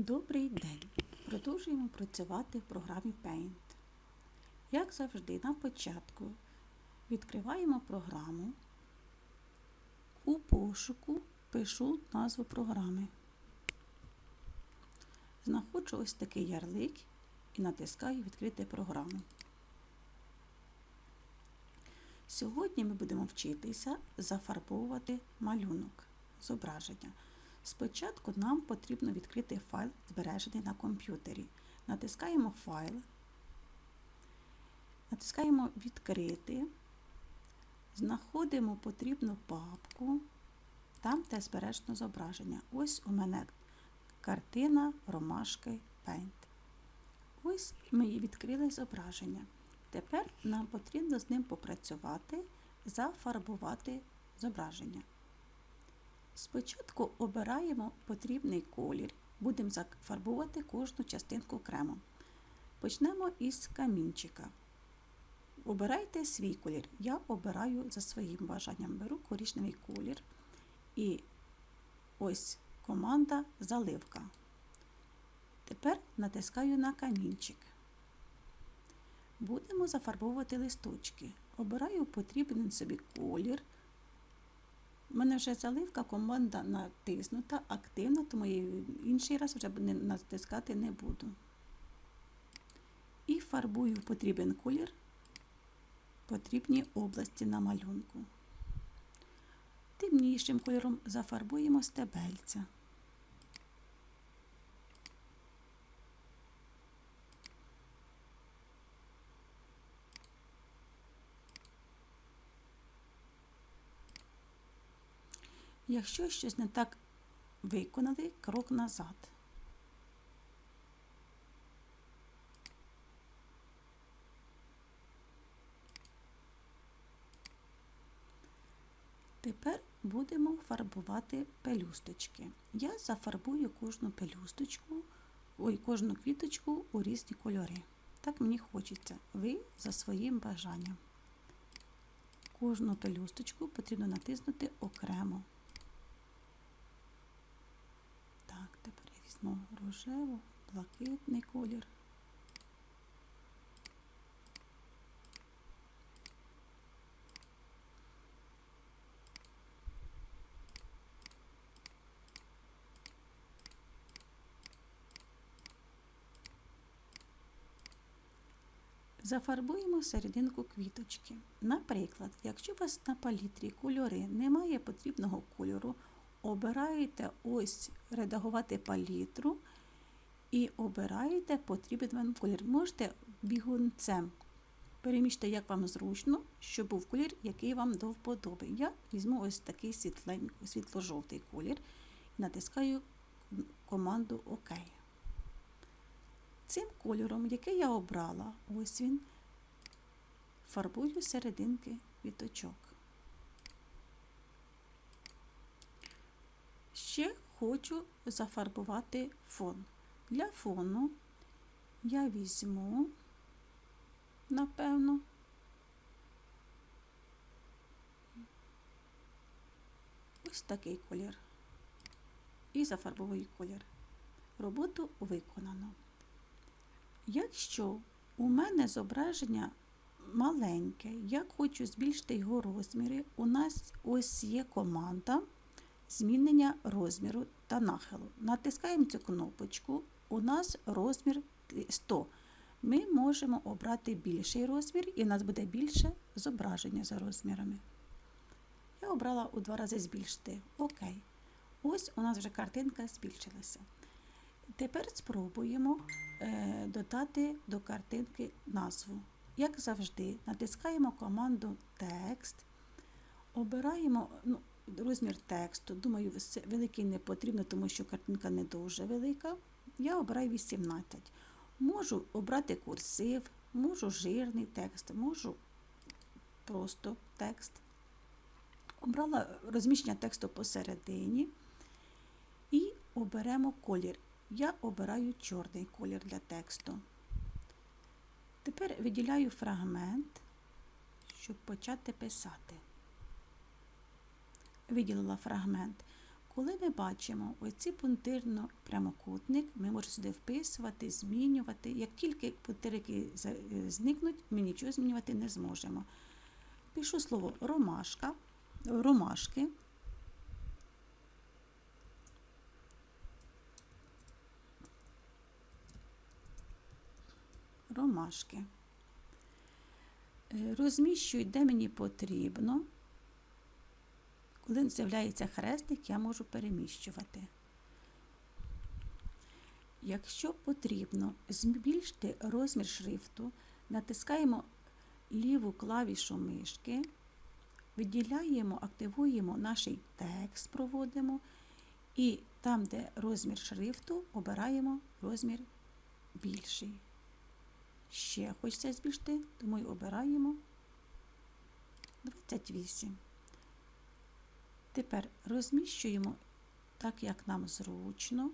Добрий день! Продовжуємо працювати в програмі Paint. Як завжди, на початку відкриваємо програму. У пошуку пишу назву програми. Знаходжу ось такий ярлик і натискаю Відкрити програму. Сьогодні ми будемо вчитися зафарбовувати малюнок зображення. Спочатку нам потрібно відкрити файл, збережений на комп'ютері. Натискаємо файл, натискаємо Відкрити, знаходимо потрібну папку, там, де збережено зображення. Ось у мене картина ромашки Paint. Ось ми її відкрили зображення. Тепер нам потрібно з ним попрацювати, зафарбувати зображення. Спочатку обираємо потрібний колір, будемо зафарбувати кожну частинку окремо. Почнемо із камінчика. Обирайте свій колір. Я обираю за своїм бажанням. Беру коричневий колір. І ось команда заливка. Тепер натискаю на камінчик. Будемо зафарбовувати листочки. Обираю потрібний собі колір. У мене вже заливка команда натиснута, активна, тому я інший раз вже натискати не буду. І фарбую потрібен колір потрібні області на малюнку. Темнішим кольором зафарбуємо стебельця. Якщо щось не так виконали, крок назад. Тепер будемо фарбувати пелюсточки. Я зафарбую кожну пелюсточку, ой, кожну квіточку у різні кольори. Так мені хочеться. Ви за своїм бажанням. Кожну пелюсточку потрібно натиснути окремо. Візьму рожеву, блакитний колір. Зафарбуємо серединку квіточки. Наприклад, якщо у вас на палітрі кольори немає потрібного кольору, обираєте ось редагувати палітру і обираєте потрібен вам колір. Можете бігунцем переміжте, як вам зручно, щоб був колір, який вам до вподоби. Я візьму ось такий світло-жовтий колір і натискаю команду ОК. Цим кольором, який я обрала, ось він, фарбую серединки квіточок. Ще хочу зафарбувати фон. Для фону я візьму, напевно, ось такий колір. І зафарбовую колір. Роботу виконано. Якщо у мене зображення маленьке, я хочу збільшити його розміри, у нас ось є команда змінення розміру та нахилу. Натискаємо цю кнопочку, у нас розмір 100. Ми можемо обрати більший розмір, і у нас буде більше зображення за розмірами. Я обрала у два рази збільшити. Окей. Ось у нас вже картинка збільшилася. Тепер спробуємо е, додати до картинки назву. Як завжди, натискаємо команду Текст, обираємо, ну, розмір тексту. Думаю, великий не потрібно, тому що картинка не дуже велика. Я обираю 18. Можу обрати курсив, можу жирний текст, можу просто текст. Обрала розміщення тексту посередині і оберемо колір. Я обираю чорний колір для тексту. Тепер виділяю фрагмент, щоб почати писати виділила фрагмент. Коли ми бачимо оці пунктирно прямокутник, ми можемо сюди вписувати, змінювати. Як тільки пунктирики е, зникнуть, ми нічого змінювати не зможемо. Пишу слово ромашка, ромашки. Ромашки. Е, Розміщую, де мені потрібно. Коли з'являється хрестик, я можу переміщувати. Якщо потрібно збільшити розмір шрифту, натискаємо ліву клавішу мишки, виділяємо, активуємо наш текст, проводимо, і там, де розмір шрифту, обираємо розмір більший. Ще хочеться збільшити, тому й обираємо 28. Тепер розміщуємо так, як нам зручно.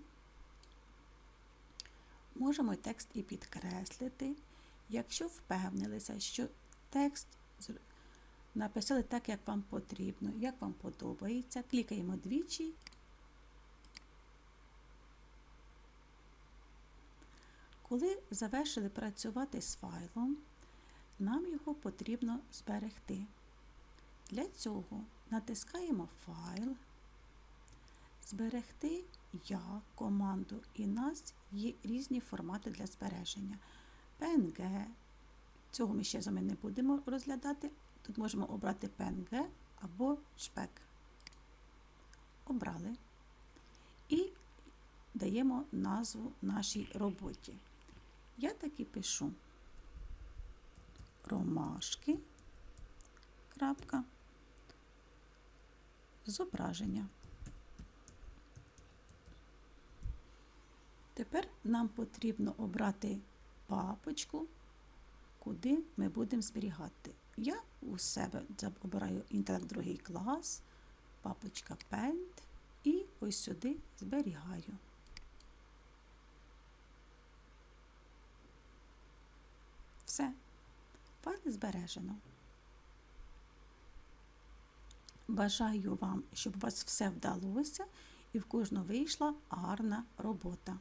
Можемо текст і підкреслити. Якщо впевнилися, що текст написали так, як вам потрібно, як вам подобається, клікаємо двічі. Коли завершили працювати з файлом, нам його потрібно зберегти. Для цього натискаємо файл, зберегти я команду, і у нас є різні формати для збереження. PNG, цього ми ще з вами не будемо розглядати. Тут можемо обрати PNG або JPEG. Обрали. І даємо назву нашій роботі. Я так і пишу ромашки. Крапка зображення. Тепер нам потрібно обрати папочку, куди ми будемо зберігати. Я у себе обираю інтелект другий клас, папочка Paint і ось сюди зберігаю. Все, файл збережено. Бажаю вам, щоб у вас все вдалося і в кожного вийшла гарна робота.